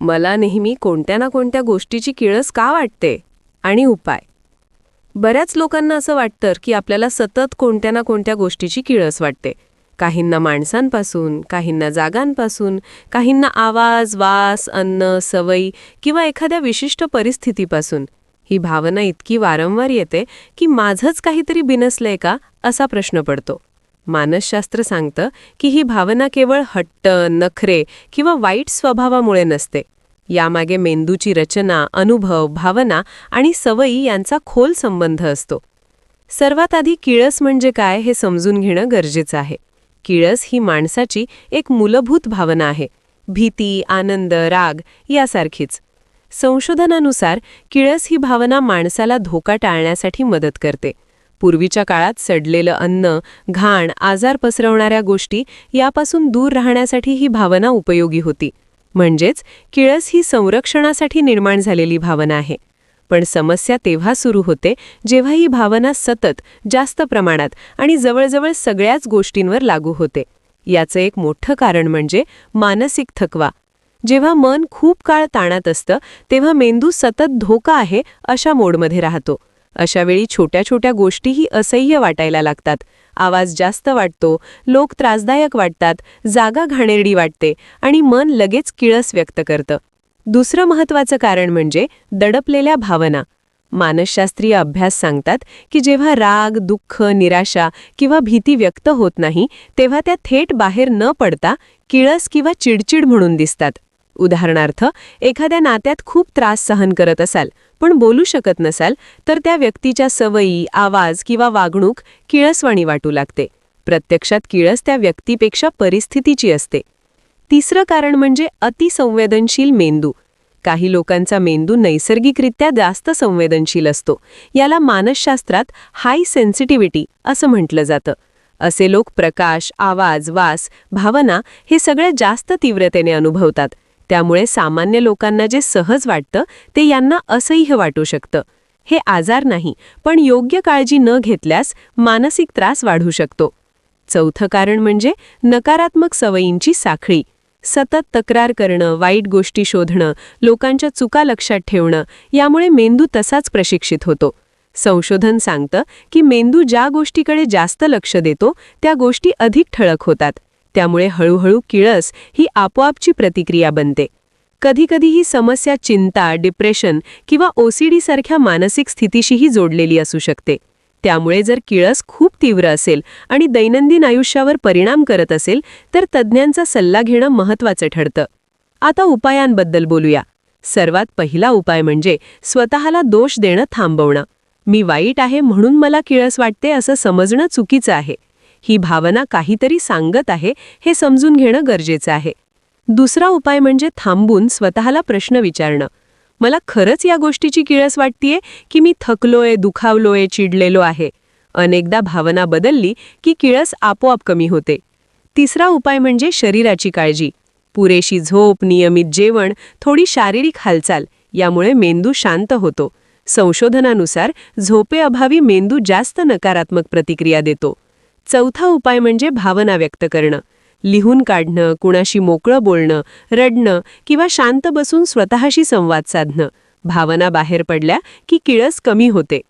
मला नेहमी कोणत्या ना कोणत्या गोष्टीची किळस का वाटते? आणि उपाय. बऱ्याच लोकांना असं वाटतं की आपल्याला सतत कोणत्या ना कोणत्या गोष्टीची किळस वाटते. काहींना माणसांपासून काहींना जागांपासून काहींना आवाज वास अन्न सवयी किंवा एखाद्या विशिष्ट परिस्थितीपासून. ही भावना इतकी वारंवार येते की माझंच काहीतरी बिनसलंय का? असा प्रश्न पडतो. मानसशास्त्र सांगतं की ही भावना केवळ हट्ट नखरे किंवा वाईट स्वभावामुळे नसते. यामागे मेंदूची रचना अनुभव भावना आणि सवयी यांचा खोल संबंध असतो. सर्वात आधी किळस म्हणजे काय हे समजून घेणं गरजेचं आहे. किळस ही माणसाची एक मूलभूत भावना आहे. भीती आनंद राग यासारखीच. संशोधनानुसार किळस ही भावना माणसाला धोका टाळण्यासाठी मदत करते. पूर्वीच्या काळात सडलेलं अन्न घाण आजार पसरवणाऱ्या गोष्टी यापासून दूर राहण्यासाठी ही भावना उपयोगी होती. म्हणजेच किळस ही संरक्षणासाठी निर्माण झालेली भावना आहे. पण समस्या तेव्हा सुरू होते जेव्हा ही भावना सतत जास्त प्रमाणात आणि जवळजवळ सगळ्याच गोष्टींवर लागू होते. याचं एक मोठं कारण म्हणजे मानसिक थकवा. जेव्हा मन खूप काळ ताणात असतं तेव्हा मेंदू सतत धोका आहे अशा मोडमध्ये राहतो. अशावेळी छोट्या छोट्या गोष्टीही असह्य वाटायला लागतात. आवाज जास्त वाटतो लोक त्रासदायक वाटतात जागा घाणेरडी वाटते आणि मन लगेच किळस व्यक्त करतं. दुसरं महत्त्वाचं कारण म्हणजे दडपलेल्या भावना. मानसशास्त्रीय अभ्यास सांगतात की जेव्हा राग दुःख निराशा किंवा भीती व्यक्त होत नाही तेव्हा त्या थेट बाहेर न पडता किळस किंवा चिडचिड म्हणून दिसतात. उदाहरणार्थ एखाद्या नात्यात खूप त्रास सहन करत असाल पण बोलू शकत नसाल तर त्या व्यक्तीच्या सवयी आवाज किंवा वागणूक किळसवाणी वाटू लागते. प्रत्यक्षात किळस त्या व्यक्तीपेक्षा परिस्थितीची असते. तिसरं कारण म्हणजे अतिसंवेदनशील मेंदू. काही लोकांचा मेंदू नैसर्गिकरित्या जास्त संवेदनशील असतो. याला मानसशास्त्रात हाय सेन्सिटिव्हिटी असं म्हटलं जातं. असे लोक प्रकाश आवाज वास भावना हे सगळे जास्त तीव्रतेने अनुभवतात. त्यामुळे सामान्य लोकांना जे सहज वाटतं ते यांना असह्य वाटू शकतं. हे आजार नाही पण योग्य काळजी न घेतल्यास मानसिक त्रास वाढू शकतो. चौथं कारण म्हणजे नकारात्मक सवयींची साखळी. सतत तक्रार करणं वाईट गोष्टी शोधणं लोकांच्या चुका लक्षात ठेवणं यामुळे मेंदू तसाच प्रशिक्षित होतो. संशोधन सांगतं की मेंदू ज्या गोष्टीकडे जास्त लक्ष देतो त्या गोष्टी अधिक ठळक होतात. त्यामुळे हळूहळू किळस ही आपोआपची प्रतिक्रिया बनते. कधीकधी ही समस्या चिंता डिप्रेशन किंवा ओसीडी सारख्या मानसिक स्थितीशीही जोडलेली असू शकते. त्यामुळे जर किळस खूप तीव्र असेल आणि दैनंदिन आयुष्यावर परिणाम करत असेल तर तज्ज्ञांचा सल्ला घेणं महत्त्वाचं ठरतं. आता उपायांबद्दल बोलूया. सर्वात पहिला उपाय म्हणजे स्वतःला दोष देणं थांबवणं. मी वाईट आहे म्हणून मला किळस वाटते असं समजणं चुकीचं आहे. ही भावना काहीतरी सांगत आहे हे समजून घेणं गरजेचं आहे. दुसरा उपाय म्हणजे थांबून स्वतःला प्रश्न विचारणं. मला खरंच या गोष्टीची किळस वाटतीये की मी थकलोय दुखावलोय चिडलेलो आहे. अनेकदा भावना बदलली की किळस आपोआप कमी होते. तिसरा उपाय म्हणजे शरीराची काळजी. पुरेशी झोप नियमित जेवण थोडी शारीरिक हालचाल यामुळे मेंदू शांत होतो. संशोधनानुसार झोपेअभावी मेंदू जास्त नकारात्मक प्रतिक्रिया देतो. चौथा उपाय म्हणजे भावना व्यक्त करणं. लिहून काढणं कुणाशी मोकळं बोलणं रडणं किंवा शांत बसून स्वतःशी संवाद साधणं. भावना बाहेर पडल्या की किळस कमी होते.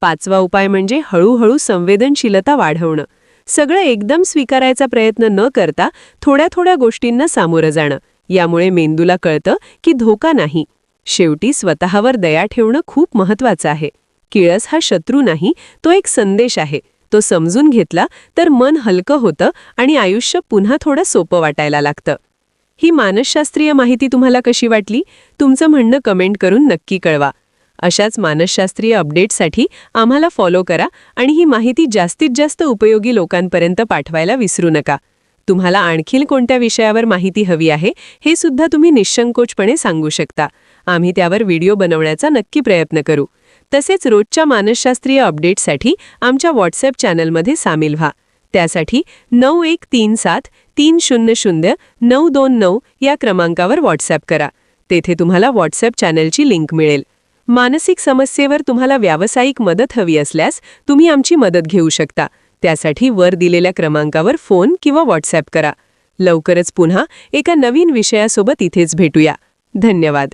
पाचवा उपाय म्हणजे हळूहळू संवेदनशीलता वाढवणं. सगळं एकदम स्वीकारायचा प्रयत्न न करता थोड्या थोड्या गोष्टींना सामोरं जाणं. यामुळे मेंदूला कळतं की धोका नाही. शेवटी स्वतःवर दया ठेवणं खूप महत्वाचं आहे. किळस हा शत्रू नाही तो एक संदेश आहे. तो समजून घेतला तर मन हलकं होतं आणि आयुष्य पुन्हा थोडं सोपं वाटायला लागतं. ही मानसशास्त्रीय माहिती तुम्हाला कशी वाटली? तुमचं म्हणणं कमेंट करून नक्की कळवा. अशाच मानसशास्त्रीय अपडेटसाठी आम्हाला फॉलो करा आणि ही माहिती जास्तीत जास्त उपयोगी लोकांपर्यंत पाठवायला विसरू नका. तुम्हाला आणखीन कोणत्या विषयावर माहिती हवी आहे हे सुद्धा तुम्ही निशंकोचपणे सांगू शकता. आम्ही त्यावर व्हिडिओ बनवण्याचा नक्की प्रयत्न करू. तसेच रोजच्या मानसशास्त्रीय अपडेटसाठी आमच्या व्हॉट्सअप चॅनलमध्ये सामील व्हा. त्यासाठी नऊ एक तीन सात तीन शून्य शून्य नऊ दोन नऊ या क्रमांकावर व्हॉट्सअप करा. तेथे तुम्हाला व्हॉट्सअप चॅनलची लिंक मिळेल. मानसिक समस्येवर तुम्हाला व्यावसायिक मदत हवी असल्यास तुम्ही आमची मदत घेऊ शकता. त्यासाठी वर दिलेल्या क्रमांकावर फोन किंवा व्हॉट्सअप करा. लवकरच पुन्हा एका नवीन विषयासोबत इथेच भेटूया. धन्यवाद.